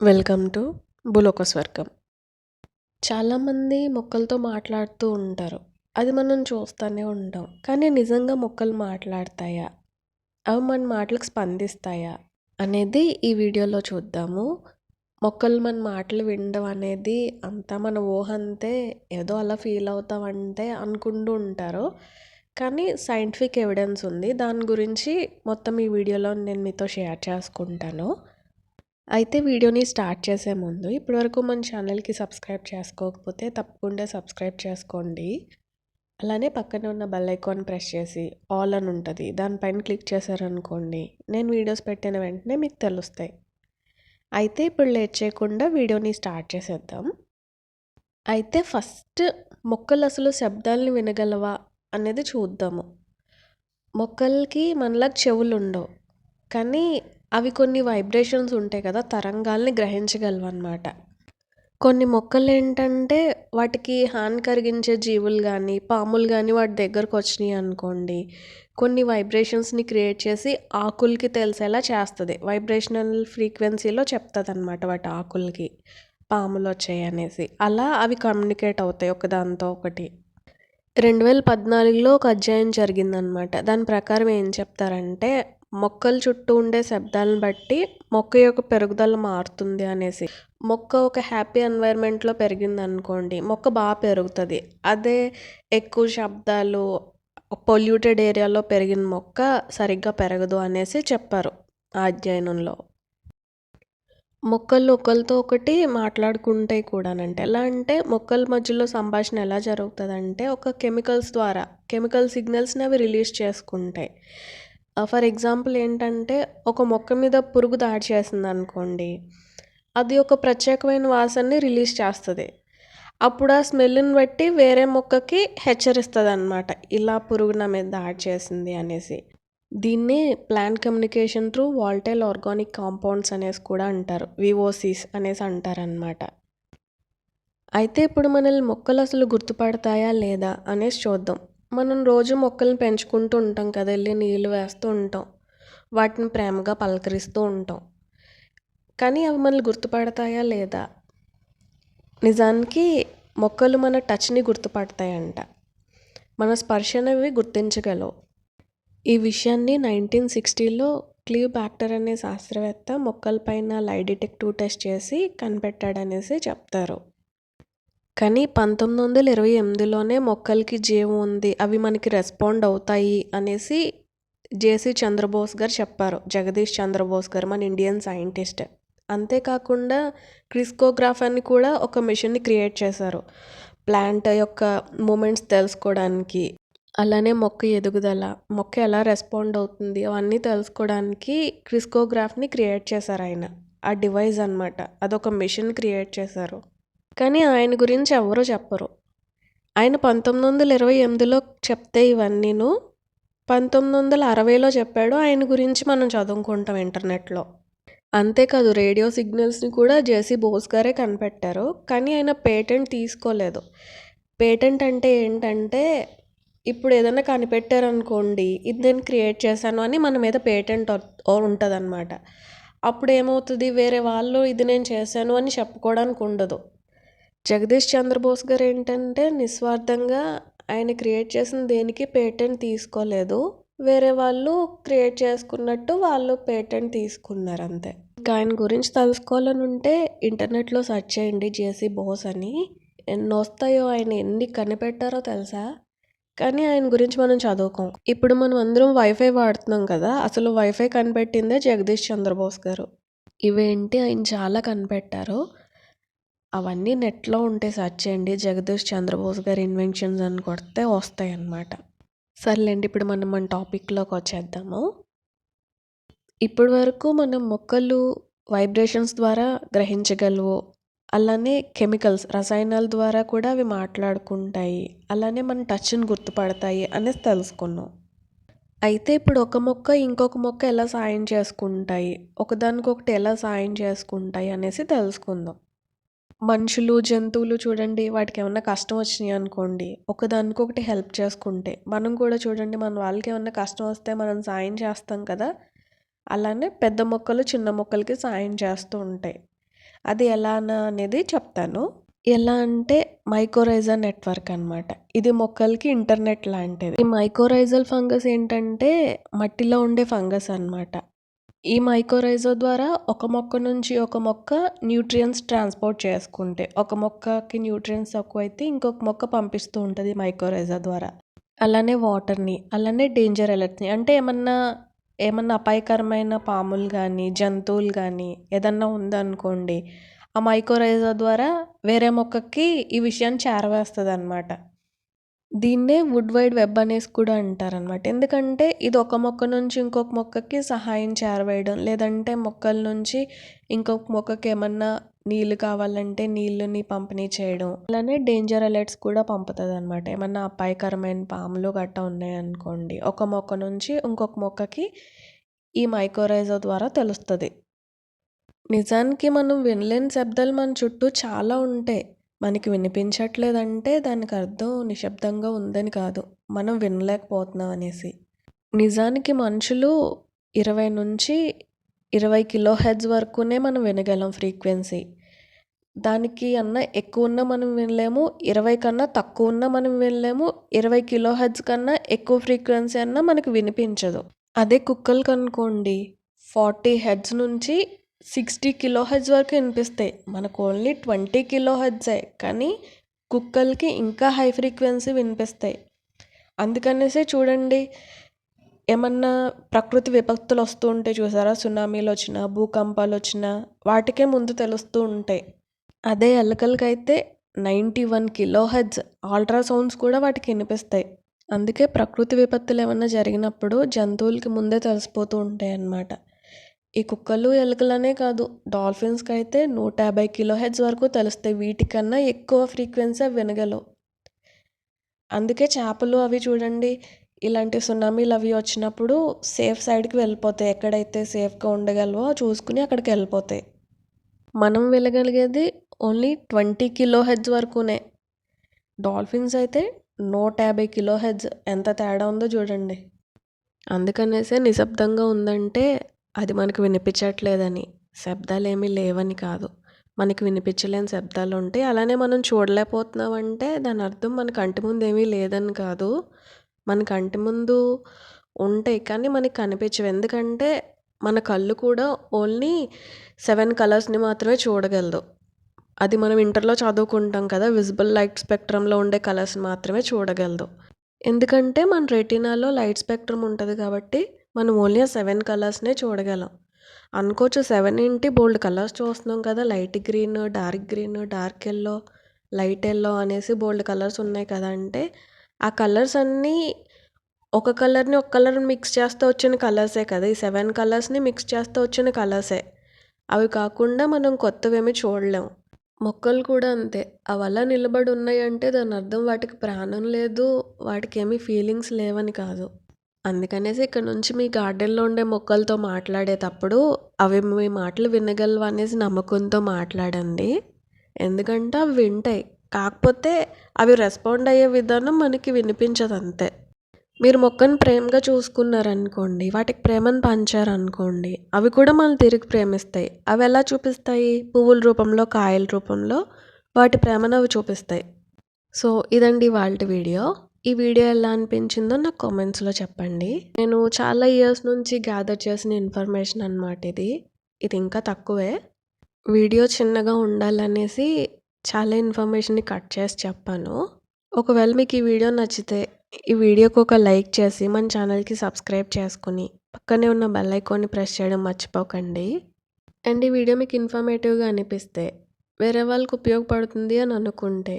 Welcome to భూలోక స్వర్గం. చాలామంది మొక్కలతో మాట్లాడుతూ ఉంటారు. అది మనం చూస్తూనే ఉంటాం. కానీ నిజంగా మొక్కలు మాట్లాడతాయా? అవి మన మాటలకు స్పందిస్తాయా? అనేది ఈ వీడియోలో చూద్దాము. మొక్కలు మన మాటలు వినడం అనేది అంతా మన ఊహ అంతే ఏదో అలా ఫీల్ అవుతామంటే అనుకుంటూ ఉంటారు. కానీ సైంటిఫిక్ ఎవిడెన్స్ ఉంది. దాని గురించి మొత్తం ఈ వీడియోలో నేను మీతో షేర్ చేసుకుంటాను. అయితే వీడియోని స్టార్ట్ చేసే ముందు ఇప్పటివరకు మన ఛానల్కి సబ్స్క్రైబ్ చేసుకోకపోతే తప్పకుండా సబ్స్క్రైబ్ చేసుకోండి. అలానే పక్కనే ఉన్న బెల్ ఐకాన్ ప్రెస్ చేసి ఆల్ అని ఉంటుంది. దానిపైన క్లిక్ చేశారనుకోండి నేను వీడియోస్ పెట్టిన వెంటనే మీకు తెలుస్తాయి. అయితే ఇప్పుడు లేట్ చేయకుండా వీడియోని స్టార్ట్ చేసేద్దాం. అయితే ఫస్ట్ మొక్కలు అసలు శబ్దాలను వినగలవా అనేది చూద్దాము. మొక్కలకి మనలా చెవులు ఉండవు కానీ అవి కొన్ని వైబ్రేషన్స్ ఉంటాయి కదా తరంగాల్ని గ్రహించగలవు అనమాట కొన్ని మొక్కలు ఏంటంటే వాటికి హాని కలిగించే జీవులు కానీ పాములు కానీ వాటి దగ్గరకు వచ్చినాయి అనుకోండి కొన్ని వైబ్రేషన్స్ని క్రియేట్ చేసి ఆకులకి తెలిసేలా చేస్తుంది. వైబ్రేషనల్ ఫ్రీక్వెన్సీలో చెప్తుంది అనమాట వాటి ఆకులకి పాములు వచ్చాయి అనేసి. అలా అవి కమ్యూనికేట్ అవుతాయి ఒకదాంతో ఒకటి. రెండు వేల పద్నాలుగులో ఒక అధ్యాయం జరిగిందనమాట దాని ప్రకారం ఏం చెప్తారంటే మొక్కల చుట్టూ ఉండే శబ్దాలను బట్టి మొక్క యొక్క పెరుగుదల మారుతుంది అనేసి. మొక్క ఒక హ్యాపీ ఎన్వైర్న్మెంట్లో పెరిగింది అనుకోండి మొక్క బాగా పెరుగుతుంది. అదే ఎక్కువ శబ్దాలు పొల్యూటెడ్ ఏరియాలో పెరిగిన మొక్క సరిగ్గా పెరగదు అనేసి చెప్పారు ఆ అధ్యయనంలో. మొక్కలు ఒకరితో ఒకటి మాట్లాడుకుంటాయి కూడానంటే ఎలా అంటే మొక్కల మధ్యలో సంభాషణ ఎలా జరుగుతుందంటే ఒక కెమికల్స్ ద్వారా కెమికల్ సిగ్నల్స్ని అవి రిలీజ్ చేసుకుంటాయి ఫర్ ఎగ్జాంపుల్ ఏంటంటే ఒక మొక్క మీద పురుగు దాడి చేసింది అనుకోండి అది ఒక ప్రత్యేకమైన వాసనని రిలీజ్ చేస్తుంది. అప్పుడు ఆ స్మెల్ని బట్టి వేరే మొక్కకి హెచ్చరిస్తుంది అనమాట ఇలా పురుగు నా మీద దాడి చేసింది అనేసి. దీన్నే plant communication through volatile organic compounds అనేసి కూడా అంటారు వివోసీస్ అనేసి అంటారనమాట అయితే ఇప్పుడు మనల్ని మొక్కలు అసలు గుర్తుపడతాయా లేదా అనేసి చూద్దాం. మనం రోజు మొక్కల్ని పెంచుకుంటూ ఉంటాం కదా వెళ్ళి నీళ్ళు వేస్తూ ఉంటాం. వాటిని ప్రేమగా పలకరిస్తూ ఉంటాం. కానీ అవి మనల్ని గుర్తుపడతాయా లేదా? నిజానికి మొక్కలు మన టచ్ని గుర్తుపడతాయంట. మన స్పర్శనవి గుర్తించగలవు. ఈ విషయాన్ని నైన్టీన్ సిక్స్టీలో క్లీవ్ బ్యాక్టర్ అనే శాస్త్రవేత్త మొక్కలపైన లై డిటెక్టివ్ టెస్ట్ చేసి కనిపెట్టాడనేసి చెప్తారు. కానీ పంతొమ్మిది వందల ఇరవై ఎనిమిదిలోనే మొక్కలకి జీవం ఉంది. అవి మనకి రెస్పాండ్ అవుతాయి అనేసి జేసీ చంద్రబోస్ గారు చెప్పారు. జగదీష్ చంద్రబోస్ గారు మన ఇండియన్ సైంటిస్ట్ అంతేకాకుండా క్రిస్కోగ్రాఫ్ అని కూడా ఒక మిషన్ని క్రియేట్ చేశారు. ప్లాంట్ యొక్క మూమెంట్స్ తెలుసుకోవడానికి అలానే మొక్క ఎదుగుదల మొక్క ఎలా రెస్పాండ్ అవుతుంది అవన్నీ తెలుసుకోవడానికి క్రిస్కోగ్రాఫ్ని క్రియేట్ చేశారు ఆయన. ఆ డివైస్ అనమాట అదొక మిషన్ క్రియేట్ చేశారు. కానీ ఆయన గురించి ఎవరు చెప్పరు. ఆయన పంతొమ్మిది వందల ఇరవై ఎనిమిదిలో చెప్తే ఇవన్నీను. పంతొమ్మిది వందల అరవైలో చెప్పాడు ఆయన గురించి మనం చదువుకుంటాం ఇంటర్నెట్లో. అంతేకాదు రేడియో సిగ్నల్స్ని కూడా జేసీ బోస్ గారే కనిపెట్టారు కానీ ఆయన పేటెంట్ తీసుకోలేదు. పేటెంట్ అంటే ఏంటంటే ఇప్పుడు ఏదైనా కనిపెట్టారనుకోండి ఇది నేను క్రియేట్ చేశాను అని మన మీద పేటెంట్ ఉంటుంది అనమాట అప్పుడు ఏమవుతుంది వేరే వాళ్ళు ఇది నేను చేశాను అని చెప్పుకోవడానికి ఉండదు. జగదీష్ చంద్రబోస్ గారు ఏంటంటే నిస్వార్థంగా ఆయన క్రియేట్ చేసిన దేనికి పేటెంట్ తీసుకోలేదు. వేరే వాళ్ళు క్రియేట్ చేసుకున్నట్టు వాళ్ళు పేటెంట్ తీసుకున్నారు అంతే ఇంకా ఆయన గురించి తెలుసుకోవాలని ఉంటే ఇంటర్నెట్లో సెర్చ్ చేయండి జేసీ బోస్ అని. ఎన్ని వస్తాయో ఆయన ఎన్ని కనిపెట్టారో తెలుసా? కానీ ఆయన గురించి మనం చదువుకోం. ఇప్పుడు మనం అందరం వైఫై వాడుతున్నాం కదా అసలు వైఫై కనిపెట్టిందే జగదీష్ చంద్రబోస్ గారు. ఇవేంటి ఆయన చాలా కనిపెట్టారు? అవన్నీ నెట్లో ఉంటే సెర్చ్ చేయండి. జగదీష్ చంద్రబోస్ గారి ఇన్వెన్షన్స్ అని కొడితే వస్తాయి అన్నమాట సర్లేండి ఇప్పుడు మనం మన టాపిక్లోకి వచ్చేద్దాము. ఇప్పటి వరకు మనం మొక్కలు వైబ్రేషన్స్ ద్వారా గ్రహించగలవు అలానే కెమికల్స్ రసాయనాల ద్వారా కూడా అవి మాట్లాడుకుంటాయి. అలానే మన టచ్ని గుర్తుపడతాయి అనేసి తెలుసుకున్నాం. అయితే ఇప్పుడు ఒక మొక్క ఇంకొక మొక్క ఎలా సాయం చేసుకుంటాయి? ఒకదానికొకటి ఎలా సాయం చేసుకుంటాయి అనేసి తెలుసుకుందాం. మనుషులు జంతువులు చూడండి వాటికి ఏమన్నా కష్టం వచ్చినాయి అనుకోండి ఒకదానికొకటి హెల్ప్ చేసుకుంటే మనం కూడా చూడండి మన వాళ్ళకి ఏమన్నా కష్టం వస్తే మనం సాయం చేస్తాం కదా అలానే పెద్ద మొక్కలు చిన్న మొక్కలకి సాయం చేస్తూ ఉంటాయి. అది ఎలానా అనేది చెప్తాను. ఎలా అంటే మైకోరైజా నెట్వర్క్ అన్నమాట. ఇది మొక్కలకి ఇంటర్నెట్ లాంటిది. ఈ మైకోరైజల్ ఫంగస్ ఏంటంటే మట్టిలో ఉండే ఫంగస్ అనమాట ఈ మైకోరైజో ద్వారా ఒక మొక్క నుంచి ఒక మొక్క న్యూట్రియన్స్ ట్రాన్స్పోర్ట్ చేసుకుంటే ఒక మొక్కకి న్యూట్రియన్స్ తక్కువైతే ఇంకొక మొక్క పంపిస్తూ ఉంటుంది మైకోరైజా ద్వారా. అలానే వాటర్ని అలానే డేంజర్ అలర్ట్ని అంటే ఏమన్నా ఏమన్నా అపాయకరమైన పాములు కానీ జంతువులు కానీ ఏదన్నా ఉందనుకోండి ఆ మైకోరైజా ద్వారా వేరే మొక్కకి ఈ విషయాన్ని చేరవేస్తుంది అనమాట దీన్నే వుడ్ వైడ్ వెబ్ అనేసి కూడా అంటారనమాట ఎందుకంటే ఇది ఒక మొక్క నుంచి ఇంకొక మొక్కకి సహాయం చేరవేయడం లేదంటే మొక్కల నుంచి ఇంకొక మొక్కకి ఏమన్నా నీళ్ళు కావాలంటే నీళ్ళని పంపిణీ చేయడం. అలానే డేంజర్ అలర్ట్స్ కూడా పంపుతుంది అనమాట ఏమన్నా అపాయకరమైన పాములు గట్ట ఉన్నాయనుకోండి ఒక మొక్క నుంచి ఇంకొక మొక్కకి ఈ మైకోరైజా ద్వారా తెలుస్తుంది. నిజానికి మనం వినలేని శబ్దాలు మన చుట్టూ చాలా ఉంటాయి మనకి వినిపించట్లేదంటే దానికి అర్థం నిశ్శబ్దంగా ఉందని కాదు. మనం వినలేకపోతున్నాం అనేసి. నిజానికి మనుషులు ఇరవై నుంచి ఇరవై కిలో హెడ్స్ వరకునే మనం వినగలం ఫ్రీక్వెన్సీ. దానికి అన్న ఎక్కువ ఉన్న మనం వినలేము ఇరవై కన్నా తక్కువ ఉన్న మనం వినలేము ఇరవై కిలో హెడ్స్ కన్నా ఎక్కువ ఫ్రీక్వెన్సీ అన్నా మనకు వినిపించదు. అదే కుక్కలు అనుకోండి ఫార్టీ హెడ్స్ నుంచి సిక్స్టీ కిలో హెడ్స్ వరకు వినిపిస్తాయి మనకు ఓన్లీ ట్వంటీ కిలో హెడ్సే కానీ కుక్కలకి ఇంకా హై ఫ్రీక్వెన్సీ వినిపిస్తాయి. అందుకనేసే చూడండి ఏమన్నా ప్రకృతి విపత్తులు వస్తూ ఉంటాయి చూసారా? సునామీలు వచ్చినా భూకంపాలు వచ్చినా వాటికే ముందు తెలుస్తూ ఉంటాయి. అదే ఎలకలకైతే ninety one kilohertz ultrasounds కూడా వాటికి వినిపిస్తాయి. అందుకే ప్రకృతి విపత్తులు ఏమన్నా జరిగినప్పుడు జంతువులకి ముందే తెలిసిపోతూ ఉంటాయి అన్నమాట ఈ కుక్కలు ఎలుకలనే కాదు డాల్ఫిన్స్కి అయితే నూట యాభై కిలో హెడ్స్ వరకు తెలుస్తాయి. వీటికన్నా ఎక్కువ ఫ్రీక్వెన్సీ అవి వినగలవు. అందుకే చేపలు అవి చూడండి. ఇలాంటి సునామీలు అవి వచ్చినప్పుడు సేఫ్ సైడ్కి వెళ్ళిపోతాయి. ఎక్కడైతే సేఫ్గా ఉండగలవో చూసుకుని అక్కడికి వెళ్ళిపోతాయి. మనం వెళ్ళగలిగేది ఓన్లీ ట్వంటీ కిలో హెడ్స్ వరకునే. డాల్ఫిన్స్ అయితే నూట యాభై కిలో హెడ్స్ ఎంత తేడా ఉందో చూడండి. అందుకనేసే నిశ్శబ్దంగా ఉందంటే అది మనకు వినిపించట్లేదని. శబ్దాలు ఏమీ లేవని కాదు. మనకి వినిపించలేని శబ్దాలు ఉంటాయి అలానే మనం చూడలేకపోతున్నామంటే దాని అర్థం మన కంటి ముందు ఏమీ లేదని కాదు. మన కంటి ముందు ఉంటాయి కానీ మనకి కనిపించవు. ఎందుకంటే మన కళ్ళు కూడా ఓన్లీ సెవెన్ కలర్స్ని మాత్రమే చూడగలదు. అది మనం ఇంటర్లో చదువుకుంటాం కదా విజిబుల్ లైట్ స్పెక్ట్రంలో ఉండే కలర్స్ మాత్రమే చూడగలదు. ఎందుకంటే మన రెటీనాలో లైట్ స్పెక్ట్రమ్ ఉంటుంది కాబట్టి మనం ఓన్లీ సెవెన్ కలర్స్నే చూడగలం. అనుకోవచ్చు సెవెన్ ఇంటి బోల్డ్ కలర్స్ చూస్తున్నాం కదా light green dark green dark yellow light yellow అనేసి బోల్డ్ కలర్స్ ఉన్నాయి కదా అంటే ఆ కలర్స్ అన్నీ ఒక కలర్ని ఒక కలర్ మిక్స్ చేస్తూ వచ్చిన కలర్సే కదా. ఈ సెవెన్ కలర్స్ని మిక్స్ చేస్తూ వచ్చిన కలర్సే. అవి కాకుండా మనం కొత్తవేమి చూడలేం. మొక్కలు కూడా అంతే. అవి అలా నిలబడి ఉన్నాయి అంటే దాని అర్థం వాటికి ప్రాణం లేదు వాటికి ఏమీ ఫీలింగ్స్ లేవని కాదు. అందుకనేసి ఇక్కడ నుంచి మీ గార్డెన్లో ఉండే మొక్కలతో మాట్లాడేటప్పుడు అవి మీ మాటలు వినగలవు అనేసి నమ్మకంతో మాట్లాడండి. ఎందుకంటే అవి వింటాయి. కాకపోతే అవి రెస్పాండ్ అయ్యే విధానం మనకి వినిపించదు అంతే. మీరు మొక్కను ప్రేమగా చూసుకున్నారనుకోండి వాటికి ప్రేమను పంచారనుకోండి అవి కూడా మనల్ని తిరిగి ప్రేమిస్తాయి. అవి ఎలా చూపిస్తాయి? పువ్వుల రూపంలో కాయల రూపంలో వాటి ప్రేమను అవి చూపిస్తాయి. సో ఇదండి వాళ్ళ వీడియో. ఈ వీడియో ఎలా అనిపించిందో నాకు కామెంట్స్లో చెప్పండి. నేను చాలా ఇయర్స్ నుంచి గ్యాదర్ చేసిన ఇన్ఫర్మేషన్ అనమాట ఇది. ఇది ఇంకా తక్కువే. వీడియో చిన్నగా ఉండాలనేసి చాలా ఇన్ఫర్మేషన్ని కట్ చేసి చెప్పాను. ఒకవేళ మీకు ఈ వీడియో నచ్చితే ఈ వీడియోకి ఒక లైక్ చేసి మన ఛానల్కి సబ్స్క్రైబ్ చేసుకుని పక్కనే ఉన్న బెల్ ఐకాన్ని ప్రెస్ చేయడం మర్చిపోకండి. అండ్ ఈ వీడియో మీకు ఇన్ఫర్మేటివ్గా అనిపిస్తే వేరే వాళ్ళకి ఉపయోగపడుతుంది అని అనుకుంటే